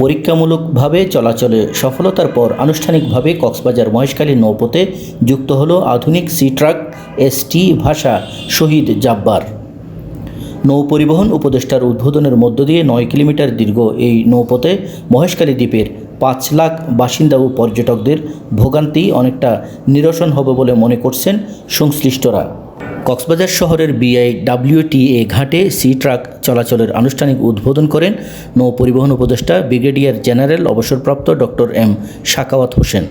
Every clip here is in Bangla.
পরীক্ষামূলকভাবে চলাচলে সফলতার পর আনুষ্ঠানিকভাবে কক্সবাজার মহেশখালী নৌপথে যুক্ত হলো আধুনিক সি ট্রাক এসটি ভাষা শহীদ জাব্বার। নৌপরিবহন উপদেষ্টার উদ্বোধনের মধ্য দিয়ে নয় কিলোমিটার দীর্ঘ এই নৌপথে মহেশখালী দ্বীপের পাঁচ লাখ বাসিন্দা ও পর্যটকদের ভোগান্তি অনেকটা নিরসন হবে বলে মনে করছেন সংশ্লিষ্টরা। কক্সবাজার শহরের বিআই ডাব্লিউটিএ ঘাটে সি ট্রাক চলাচলের আনুষ্ঠানিক উদ্বোধন করেন নৌ পরিবহন উপদেষ্টা ব্রিগেডিয়ার জেনারেল অবসরপ্রাপ্ত ডক্টর এম শাকাওয়াত হোসেন।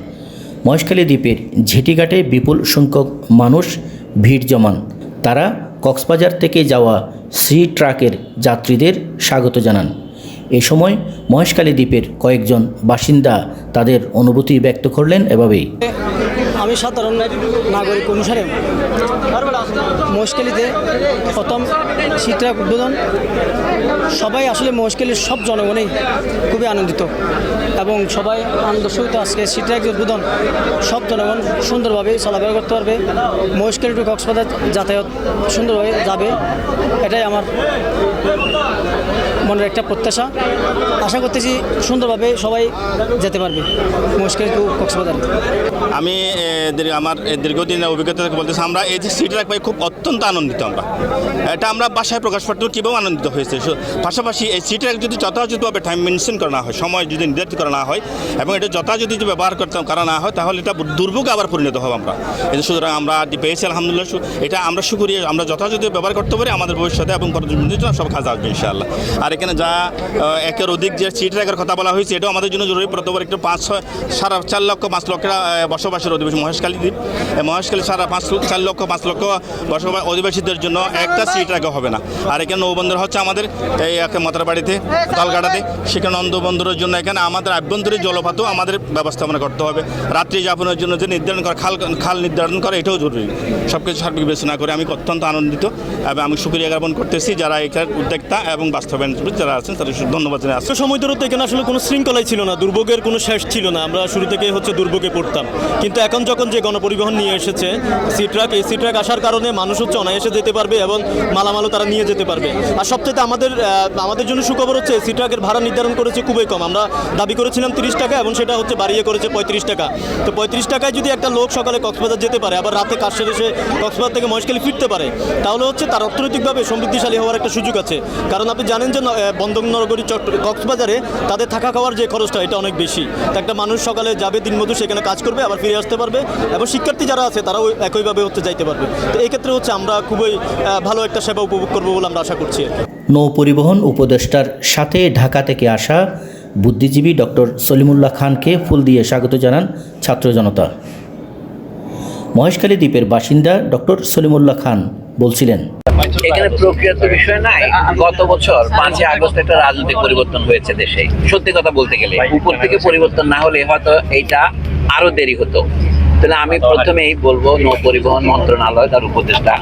মহেশখালী দ্বীপের ঝেটিঘাটে বিপুল সংখ্যক মানুষ ভিড় জমান। তারা কক্সবাজার থেকে যাওয়া সি ট্রাকের যাত্রীদের স্বাগত জানান। এ সময় মহেশখালী দ্বীপের কয়েকজন বাসিন্দা তাদের অনুভূতি ব্যক্ত করলেন এভাবেই। আমি সাধারণ নাগরিক অনুসারে মহেশখালীতে প্রথম শীতরাক উদ্বোধন। সবাই আসলে মহেশখালীর সব জনগণই খুবই আনন্দিত এবং সবাই আনন্দ সহিত আজকে শীতরাক উদ্বোধন। সব জনগণ সুন্দরভাবে চলাফেরা করতে পারবে। মহেশখালী টু কক্সবাজার যাতায়াত সুন্দরভাবে যাবে। এটাই আমার মনের একটা প্রত্যাশা। আশা করতেছি সুন্দরভাবে সবাই যেতে পারবে। মহেশখালী টু কক্সবাজার। আমি আমার এ, দীর্ঘদিনের অভিজ্ঞতা থেকে বলতেছি আমরা এই যে সিট রাখবাই খুব অত্যন্ত আনন্দিত আমরা। এটা আমরা বাসায় প্রকাশ করতে কীভাবে আনন্দিত হয়েছে? পাশাপাশি এই সিট রাখ যদি যথাযথভাবে টাইম মেনশন করা না হয় সময় যদি নির্ধারিত করা না হয় এবং এটা যথাযথ যদি ব্যবহার করতে করা না হয় তাহলে এটা দুর্ভোগে আবার পরিণত হব আমরা। এই সুতরাং আমরা পেয়েছি আলহামদুলিল্লাহ এটা আমরা সুকরিয়ে আমরা যথাযথ ব্যবহার করতে পারি আমাদের ভবিষ্যতে এবং সব কাজ আসবে ইনশাআল্লাহ। আর এখানে যা একের অধিক যে সিট রাখার কথা বলা হয়েছে, এটাও আমাদের জন্য জরুরি। প্রত্যেকবার একটু পাঁচ সারা চার লক্ষ পাঁচ লক্ষ বসবাসের অধিবাসী, মহেশখালী দ্বীপ। মহেশখালী সারা পাঁচ চার লক্ষ, পাঁচ লক্ষ বসবাস অধিবাসীদের জন্য একটা সিট রাখা হবে না। আর এখানে নৌবন্দর হচ্ছে আমাদের, এই মাতার বাড়িতে তালগাড়াতে। সেখানে নন্দবন্দরের জন্য এখানে আমাদের আভ্যন্তরীণ জলপাতও আমাদের ব্যবস্থাপনা করতে হবে। রাত্রি যাপনের জন্য যে নির্ধারণ করা, খাল খাল নির্ধারণ করা, এটাও জরুরি। সব কিছু সার্বিক বিবেচনা করে আমি অত্যন্ত আনন্দিত এবং আমি সুক্রিয়া জ্ঞাপন করতেছি যারা এটার উদ্যোক্তা এবং বাস্তবায়ন যারা আছেন, তাদের ধন্যবাদ জানাই। আসছি সময় ধরে তো এখানে আসলে কোনো শৃঙ্খলাই ছিল না, দুর্ভোগের কোনো শেষ ছিল না। আমরা শুরু থেকে হচ্ছে দুর্ভোগে পড়তাম। কিন্তু এখন যখন যে গণপরিবহন নিয়ে এসেছে সি ট্রাক এই সি ট্রাক আসার কারণে মানুষ হচ্ছে অনায়াসে যেতে পারবে এবং মালামালও তারা নিয়ে যেতে পারবে। আর সবচেয়ে আমাদের আমাদের জন্য সুখবর হচ্ছে সি ট্রাকের ভাড়া নির্ধারণ করেছে খুবই কম। আমরা দাবি করেছিলাম তিরিশ টাকা এবং সেটা হচ্ছে বাড়িয়ে করেছে পঁয়ত্রিশ টাকা। তো পঁয়ত্রিশ টাকায় যদি একটা লোক সকালে কক্সবাজার যেতে পারে, আবার রাতে কাজ সেরে সে কক্সবাজার থেকে মহেশখালী ফিরতে পারে, তাহলে হচ্ছে তার অর্থনৈতিকভাবে সমৃদ্ধিশালী হওয়ার একটা সুযোগ আছে। কারণ আপনি জানেন যে ন- আহ, বন্দর চট্ট কক্সবাজারে তাদের থাকা খাওয়ার যে খরচটা এটা অনেক বেশি। একটা মানুষ সকালে যাবে দিনমধু সেখানে কাজ করবে আবার ফিরে আসতে পারবে এবং শিক্ষার্থী যারা আছে তারাও একইভাবে হচ্ছে যাইতে পারবে। তো এই ক্ষেত্রে হচ্ছে আমরা খুবই ভালো একটা সেবা উপভোগ করব বলে আমরা আশা করছি। নৌ পরিবহন উপদেষ্টার সাথে ঢাকা থেকে আসা বুদ্ধিজীবী ডক্টর সলিমুল্লাহ খানকে ফুল দিয়ে স্বাগত জানান ছাত্র জনতা। মহেশখালী দ্বীপের বাসিন্দা ডক্টর সলিমুল্লাহ খান বলছিলেন এখানে প্রক্রিয়ার তো বিষয় নাই। গত বছর পাঁচই আগস্ট একটা রাজনৈতিক পরিবর্তন হয়েছে দেশে সত্যি কথা বলতে গেলে, উপর থেকে পরিবর্তন না হলে হয়তো এইটা আরও দেরি হতো। তাহলে আমি প্রথমেই বলব, নৌ পরিবহন মন্ত্রণালয়, তার উপদেষ্টা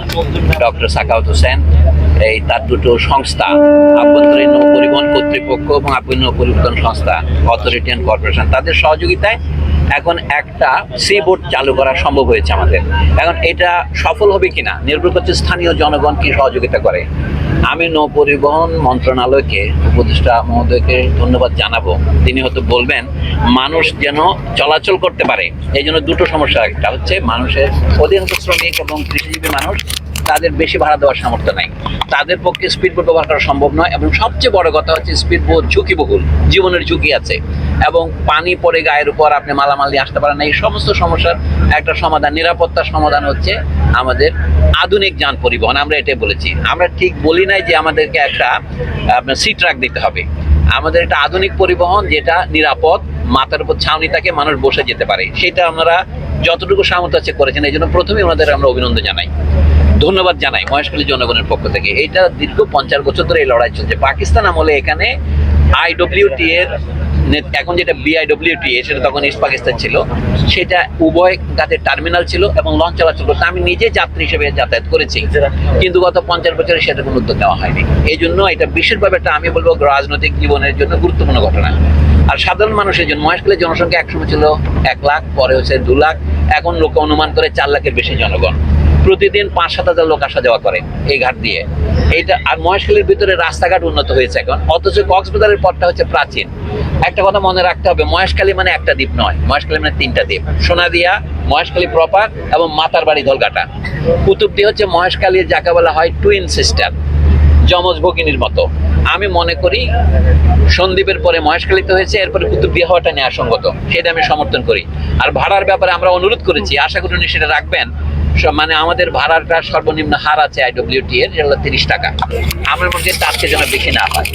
ডক্টর সাকাউত হোসেন, এই তার দুটো সংস্থা, আভ্যন্তরীণ নৌ পরিবহন কর্তৃপক্ষ এবং আভ্যন্তরীণ নৌ পরিবহন সংস্থা, অথরিটি অ্যান্ড কর্পোরেশন, তাদের সহযোগিতায় এখন একটা সি বোর্ড চালু করা সম্ভব হয়েছে আমাদের। এখন এটা সফল হবে কিনা নির্ভর করছে স্থানীয় জনগণ কি সহযোগিতা করে। আমি নৌ পরিবহন মন্ত্রণালয়কে, উপদেষ্টা মহোদয়কে ধন্যবাদ জানাব। তিনি হয়তো বলবেন, মানুষ যেন চলাচল করতে পারে। এই জন্য দুটো সমস্যা একটা হচ্ছে, মানুষের অধিকাংশ শ্রমিক এবং কৃষিজীবী মানুষ তাদের বেশি ভাড়া দেওয়ার সামর্থ্য নাই। তাদের পক্ষে স্পিড বোট ব্যবহার করা সম্ভব নয় এবং সবচেয়ে বড় কথা হচ্ছে স্পিড বোট ঝুঁকিবহুল, জীবনের ঝুঁকি আছে এবং পানি পড়ে গায়ের উপর আপনি মালামাল দিয়ে আসতে পারেন না। এই সমস্ত সমস্যার একটা সমাধান, নিরাপত্তার সমাধান হচ্ছে আমাদের আধুনিক যান পরিবহন। আমরা এটাই বলেছি। আমরা ঠিক বলি নাই যে আমাদেরকে একটা, আপনার সি ট্রাক দিতে হবে। আমাদের একটা আধুনিক পরিবহন যেটা নিরাপদ, মাথার উপর ছাউনি থাকে, মানুষ বসে যেতে পারে। সেটা আমরা যতটুকু সামর্থ্য আছে করেছেন, এই জন্য প্রথমেই ওনাদের আমরা অভিনন্দন জানাই। ধন্যবাদ জানাই মহেশখালী জনগণের পক্ষ থেকে। এটা দীর্ঘ পঞ্চাশ বছর ধরে এই লড়াই চলছে। পাকিস্তান আমলে এখানে আইডব্লিউটি এর এখন যেটা বিআইডব্লিউটি সেটা তখন ইস্ট পাকিস্তান ছিল। সেটা উভয় গাতের টার্মিনাল ছিল এবং লঞ্চ চলাচল করতো আমি নিজে যাত্রী হিসেবে যাতায়াত করেছি। কিন্তু গত পঞ্চাশ বছরে সেটা কোনো উদ্যোগ নেওয়া হয়নি। এই জন্য এটা বিশেষভাবে একটা, আমি বলব, রাজনৈতিক জীবনের জন্য গুরুত্বপূর্ণ ঘটনা। আর সাধারণ মানুষের জন্য মহেশখালীর জনসংখ্যা একসময় ছিল এক লাখ, পরে হচ্ছে দু লাখ। এখন লোকে অনুমান করে চার লাখের বেশি জনগণ। প্রতিদিন পাঁচ সাত হাজার লোক আসা যাওয়া করে এই ঘাট দিয়ে। এইটা আর মহেশখালীর ভিতরে রাস্তাঘাট উন্নত হয়েছে এখন। অথচ কক্সবাজারের পথটা হচ্ছে প্রাচীন। একটা কথা মনে রাখতে হবে, মহেশখালী মানে একটা দ্বীপ নয়। মহেশখালী মানে তিনটা দ্বীপ। সোনাদিয়া, মহেশখালী প্রপার এবং মাতারবাড়ি ধলঘাটা। কুতুবদি হচ্ছে মহেশখালী যাকে বলা হয় টুইন সিস্টার যমজ ভগিনীর মতো। আমি মনে করি সন্দীপের পরে মহেশখালীতে হয়েছে, এরপরে কুতুবদিয়া হওয়াটা নিয়ে ন্যায়সঙ্গত। সেটা আমি সমর্থন করি। আর ভাড়ার ব্যাপারে আমরা অনুরোধ করেছি, আশা করি উনি সেটা রাখবেন। মানে আমাদের ভাড়াটা সর্বনিম্ন হার আছে আইডব্লিউটি এর তিরিশ টাকা। আমার মধ্যে তার চেয়ে যেন বেশি না হয়।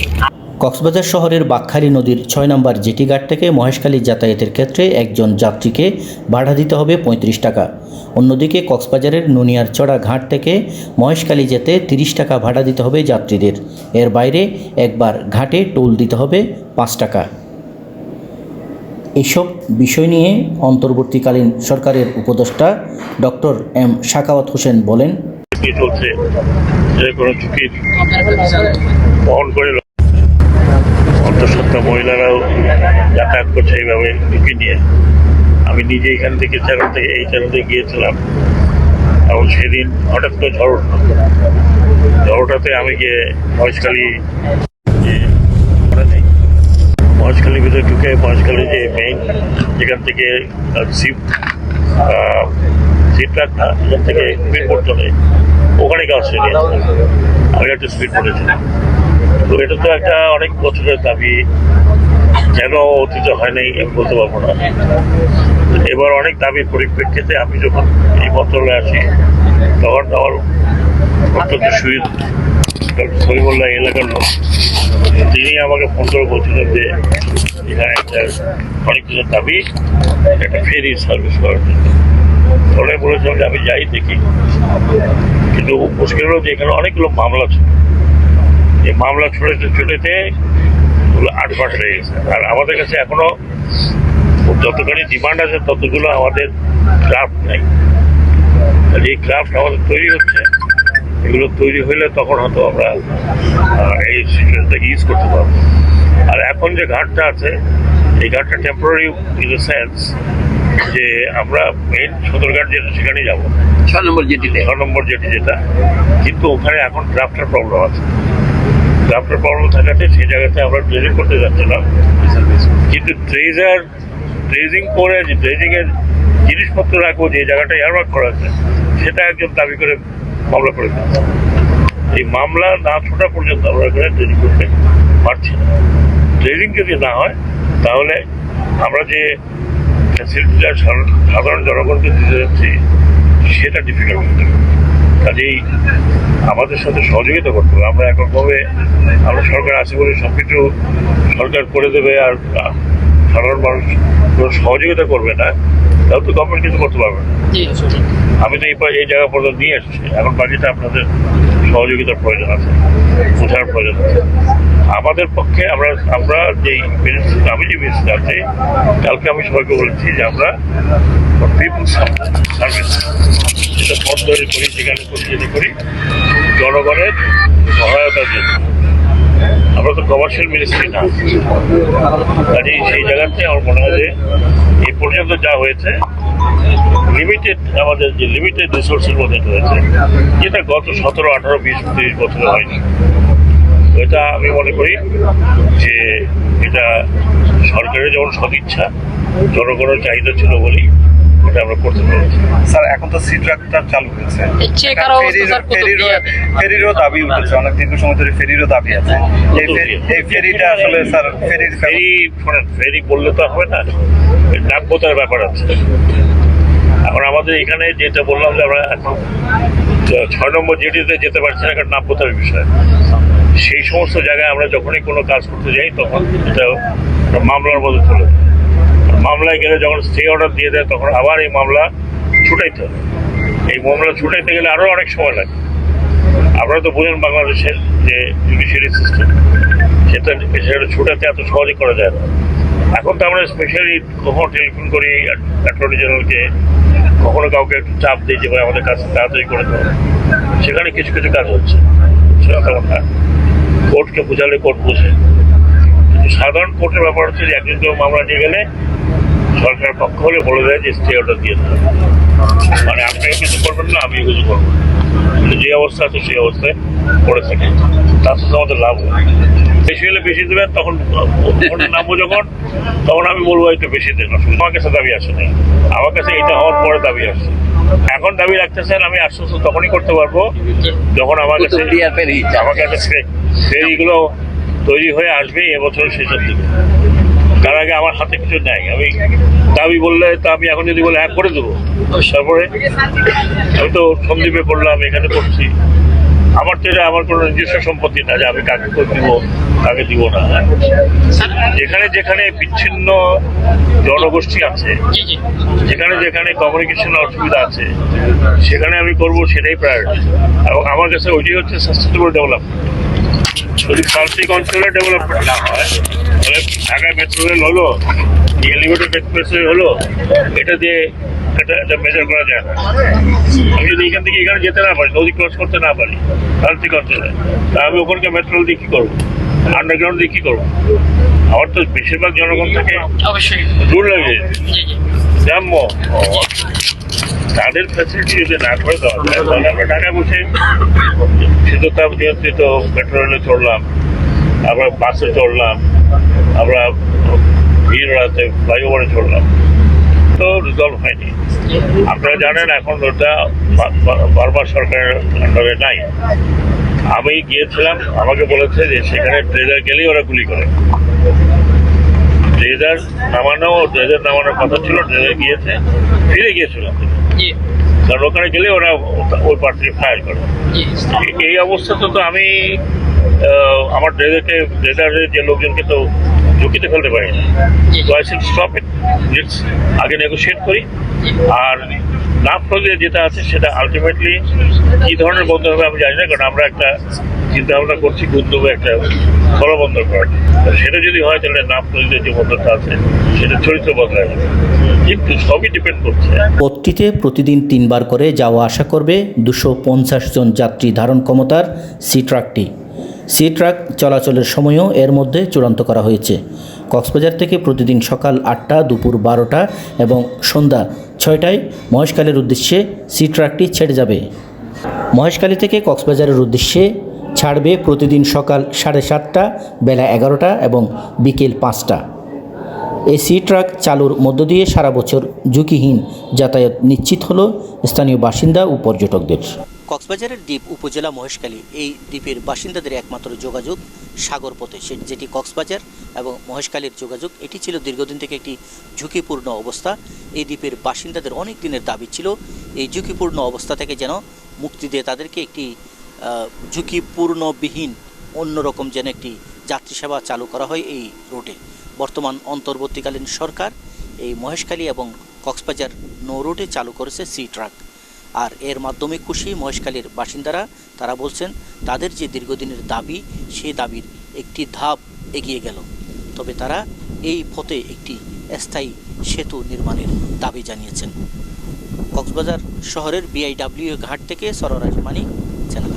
কক্সবাজার শহরের বাকখালী নদীর ছয় নম্বর জেটি ঘাট থেকে মহেশখালী যাতায়াতের ক্ষেত্রে একজন যাত্রীকে ভাড়া দিতে হবে পঁয়ত্রিশ টাকা। অন্যদিকে কক্সবাজারের নুনিয়ার চড়া ঘাট থেকে মহেশখালী যেতে তিরিশ টাকা ভাড়া দিতে হবে যাত্রীদের। এর বাইরে একবার ঘাটে টোল দিতে হবে পাঁচ টাকা। এসব বিষয় নিয়ে অন্তর্বর্তীকালীন সরকারের উপদেষ্টা ডক্টর এম শাকাওয়াত হোসেন বলেন চলছে, যে কোনো ঝুঁকি বহন করে অন্তঃসত্ত্বা মহিলারাও যাতায়াত করছে এইভাবে ঝুঁকি নিয়ে। আমি নিজে এখান থেকে চ্যানেল থেকে, এই চ্যানেল থেকে গিয়েছিলাম। এবং সেদিন হঠাৎ করে ঝড় ঝড়টাতে আমি গিয়ে মহেশখালী মহেশখালীর ভিতরে ঢুকে মহেশখালী যে মেইন যেখান থেকে সিপ সিটটা এখান থেকে স্পিড বোট চলে। ওখানে কাজ চলে আমি একটা স্পিড বোটেছিলাম তো এটা তো একটা অনেক বছরের দাবি। কেন অতীত হয় নাই আমি বলতে পারব না। এবার অনেক দাবির পরিপ্রেক্ষিতে আমি যখন এই মন্ত্রণালয়ে আসি, তখন আমার অত্যন্ত সুবিধা। সরিমুল্লাহ এলাকার লোক। আমাকে ফোন করে বলছিলেন যে এখানে একটা অনেক কিছুর দাবি, একটা ফেরি সার্ভিস করার জন্য। তখন বলেছিলাম যে, আমি যাই, দেখি। কিন্তু মুশকিল হলো যে, এখানে অনেকগুলো মামলা ছিল। এই মামলা ছড়েতে ওগুলো আট মাস হয়ে গেছে। আর আমাদের কাছে এখনও যতখানি ডিমান্ড আছে, ততগুলো আমাদের ক্রাফট নেই। এই ক্রাফট আমাদের তৈরি হচ্ছে। এগুলো তৈরি হইলে তখন হয়তো আমরা এই সিস্টেমটাকে ইউজ করতে পারব। আর এখন যে ঘাটটা আছে এই ঘাটটা টেম্পোরারি ইন দ্য সেন্স যে আমরা মেন সদরঘাট যেটা সেখানেই যাব। ছয় নম্বর জেটিতে। ছ নম্বর যেটি যেটা। কিন্তু ওখানে এখন ড্রাফটের প্রবলেম আছে। ড্রাফটের প্রবলেম থাকাতে সেই জায়গাতে আমরা ড্রেজিং করতে যাচ্ছিলাম। কিন্তু ট্রেজার ড্রেজিং করে যে ড্রেজিংয়ের জিনিসপত্র রাখব যে জায়গাটা এয়ারওয়ার্ক করা আছে সেটা একজন দাবি করে মামলা করে এই মামলা না ছোটা পর্যন্ত আমরা এখানে ড্রেজিং করতে পারছি না। ড্রেজিং যদি না হয়, তাহলে আমরা যে ফ্যাসিলিটিটা সাধারণ জনগণকে দিতে যাচ্ছি, সেটা ডিফিকাল্ট কাজেই আমাদের সাথে সহযোগিতা করতে হবে। আমরা এককভাবে আমরা সরকার আছে বলে সব কিছু সরকার করে দেবে আর সাধারণ মানুষ কোনো সহযোগিতা করবে না তাহলে তো গভর্নমেন্ট কিছু করতে পারবে না। আমি তো এই এই জায়গা পর্যন্ত নিয়ে এসেছি। এখন বাকিটা আপনাদের সহযোগিতার প্রয়োজন আছে বোঝার প্রয়োজন আছে। আমাদের পক্ষে আমরা আমরা যেই মিনিস্টার আমি যে মিনিস্টার আছি কালকে আমি সবাইকে বলেছি যে আমরা পিপুল সার্ভিস যেটা পথ ধরে করি যেখানে করি যেটা করি জনগণের সহায়তার জন্য আমরা তো কমার্শিয়াল মিনিস্ট্রি না। কাজেই সেই জায়গাতে আমার মনে হয় যে এই পর্যন্ত যা হয়েছে লিমিটেড আমাদের যে লিমিটেড রিসোর্সের মধ্যে রয়েছে, যেটা গত সতেরো, আঠারো, বিশ, তিরিশ বছরে হয়নি। এটা আমি মনে করি যে এটা সরকারের যেমন সদিচ্ছা, জনগণের চাহিদা ছিল বলেই এটা আমরা করতে পেরেছি। স্যার এখন তো সি চালু হয়েছে। ফেরিরও ফেরিরও দাবি উঠেছে। অনেক দীর্ঘ সময় ধরে ফেরিরও দাবি আছে। এই ফেরিটা আসলে স্যার ফেরির ফেরি ফেরি বললে তো হবে না। নাব্যতার ব্যাপার আছে। এখন আমাদের এখানে যেটা বললাম যে আমরা এখন ছয় নম্বর জেটিতে যেতে পারছি না কারণ নাব্যতার বিষয়। সেই সমস্ত জায়গায় আমরা যখনই কোনো কাজ করতে যাই তখন এটা মামলার মধ্যে চলে যায়। মামলায় গেলে যখন স্টে অর্ডার দিয়ে দেয়, তখন আবার এই মামলা ছুটাইতে হবে। এই মামলা ছুটাইতে গেলে আরও অনেক সময় লাগে আপনারা তো বোঝেন বাংলাদেশের যে জুডিশিয়ারি সিস্টেম সেটা সেটা ছুটাতে এত সহজে করা যায় না। এখন তো আমরা স্পেশালি কখনো টেলিফোন করি অ্যাটর্নি জেনারেলকে কখনো কাউকে একটু চাপ দিই যে, ভাই, আমাদের কাজ তাড়াতাড়ি করে দেবো সেখানে কিছু কিছু কাজ হচ্ছে। কোর্টকে বোঝালে কোর্ট বোঝে। কিন্তু সাধারণ কোর্টের ব্যাপার হচ্ছে যে, একজন কেউ মামলা নিয়ে গেলে সরকার পক্ষ হলে বলে দেয় যে স্টে অর্ডার দিয়ে দেবে। মানে আপনিও কিছু করবেন না আমিও কিছু করব। মানে যে অবস্থা আছে সেই অবস্থায় পড়ে থাকে তার সাথে আমাদের লাভ হয়। বেশি হলে বেশি দেবেন তখন নামবো যখন তখন আমি বলব একটু বেশি দেন। আমার কাছে দাবি আসে না আমার কাছে এটা হওয়ার পরে দাবি আসছে এখন দাবি রাখতেছেন আমি আশ্বস্ত তখনই করতে পারব যখন আমার কাছে আমার কাছে ফেরিগুলো তৈরি হয়ে আসবে এবছর শেষের দিকে তার আগে আমার হাতে কিছু নাই। আমি দাবি বললে তা আমি এখন যদি বলে হ্যাঁ করে দেবো। তারপরে আমি তো সন্দীপে পড়লাম এখানে পড়ছি আমার তো এটা আমার কোনো নিজস্ব সম্পত্তি না যে আমি কাকে করে দিব, কাকে দিব না। যেখানে যেখানে বিচ্ছিন্ন জনগোষ্ঠী আছে, যেখানে যেখানে কমিউনিকেশন অসুবিধা আছে, সেখানে আমি করব সেটাই প্রায়োরিটি এবং আমার কাছে ওইটাই হচ্ছে সাস্টেনেবল ডেভেলপমেন্ট যদি প্রান্তিক অঞ্চলে ডেভেলপমেন্ট না হয় তাহলে ঢাকায় মেট্রো রেল হলো এলিভেটেড এক্সপ্রেসওয়ে হলো এটা দিয়ে এটা এটা মেজার করা যায় না। আমি যদি এখান থেকে এখানে যেতে না পারি নদী ক্রস করতে না পারি প্রান্তিক অঞ্চলে তা আমি ওখানকার মেট্রো রেল দিয়ে কী করব? আন্ডারগ্রাউন্ড দিয়ে কী করব? আমার তো বেশিরভাগ জনগণ থেকে দূর লাগে। জি জি। গ্রাম্য তাদের ফ্যাসিলিটি যদি না করে দেওয়া যায় তাহলে আমরা ঢাকায় বসে শীততাপ নিয়ন্ত্রিত মেট্রো চড়লাম আমরা বাসে চড়লাম, আমরা ভিড় রাতে ফ্লাইওভারে চড়লাম। তো রিজলভ হয়নি। আপনারা জানেন এখন ওটা বারবার সরকারের আন্ডারে নাই। আমি গিয়েছিলাম, আমাকে বলেছে যে সেখানে ট্রেজার গেলেই ওরা গুলি করে। ট্রেজার নামানো ট্রেজার নামানোর কথা ছিল ট্রেজার গিয়েছে, ফিরে গিয়েছিলাম। কারণ ওখানে গেলে ওরা ওই পার থেকে ফায়ার করে। এই অবস্থাতে তো আমি আমার ড্রেজারকে ড্রেজারের যে লোকজনকে তো ঝুঁকিতে ফেলতে পারি না। তো আই স্টপ ইট লেটস আগে নেগোশিয়েট করি। আর না ফলে যেটা আছে সেটা আলটিমেটলি কি ধরনের বন্ধ হবে আমি জানি না কারণ আমরা একটা চিন্তা ভাবনা করছি গুন্দবে একটা স্থল বন্ধ করার সেটা যদি হয়, তাহলে না ফলে যে বন্ধটা আছে, সেটা চরিত্র বদলায় কিন্তু সবই ডিপেন্ড করছে। পথটিতে প্রতিদিন তিনবার করে যাওয়া আশা করবে দুশো পঞ্চাশ জন যাত্রী ধারণ ক্ষমতার সি ট্রাকটি। সি ট্রাক চলাচলের সময়ও এর মধ্যে চূড়ান্ত করা হয়েছে। কক্সবাজার থেকে প্রতিদিন সকাল আটটা, দুপুর বারোটা এবং সন্ধ্যা ছয়টায় মহেশখালের উদ্দেশ্যে সি ট্রাকটি ছেড়ে যাবে। মহেশখালী থেকে কক্সবাজারের উদ্দেশ্যে ছাড়বে প্রতিদিন সকাল সাড়ে সাতটা, বেলা এগারোটা এবং বিকেল পাঁচটা। এই সি ট্রাক চালুর মধ্য দিয়ে সারা বছর ঝুঁকিহীন যাতায়াত নিশ্চিত হলো স্থানীয় বাসিন্দা ও পর্যটকদের। কক্সবাজারের দ্বীপ উপজেলা মহেশখালী এই দ্বীপের বাসিন্দাদের একমাত্র যোগাযোগ সাগর পথে। যেটি কক্সবাজার এবং মহেশখালীর যোগাযোগ, এটি ছিল দীর্ঘদিন থেকে একটি ঝুঁকিপূর্ণ অবস্থা। এই দ্বীপের বাসিন্দাদের অনেক দিনের দাবি ছিল, এই ঝুঁকিপূর্ণ অবস্থা থেকে যেন মুক্তি দিয়ে তাদেরকে একটি ঝুঁকিপূর্ণবিহীন অন্যরকম যেন একটি যাত্রী সেবা চালু করা হয় এই রুটে। বর্তমান অন্তর্বর্তীকালীন সরকার এই মহেশখালী এবং কক্সবাজার নৌ রুটে চালু করেছে সি ট্রাক। আর এর মাধ্যমে খুশি মহেশখালীর বাসিন্দারা, তারা বলছেন, তাদের যে দীর্ঘদিনের দাবি সেই দাবির একটি ধাপ এগিয়ে গেল। তবে তারা এই পথে একটি স্থায়ী সেতু নির্মাণের দাবি জানিয়েছেন। কক্সবাজার শহরের বিআইডাব্লিউ ঘাট থেকে সররাজ মানিক, চ্যানেল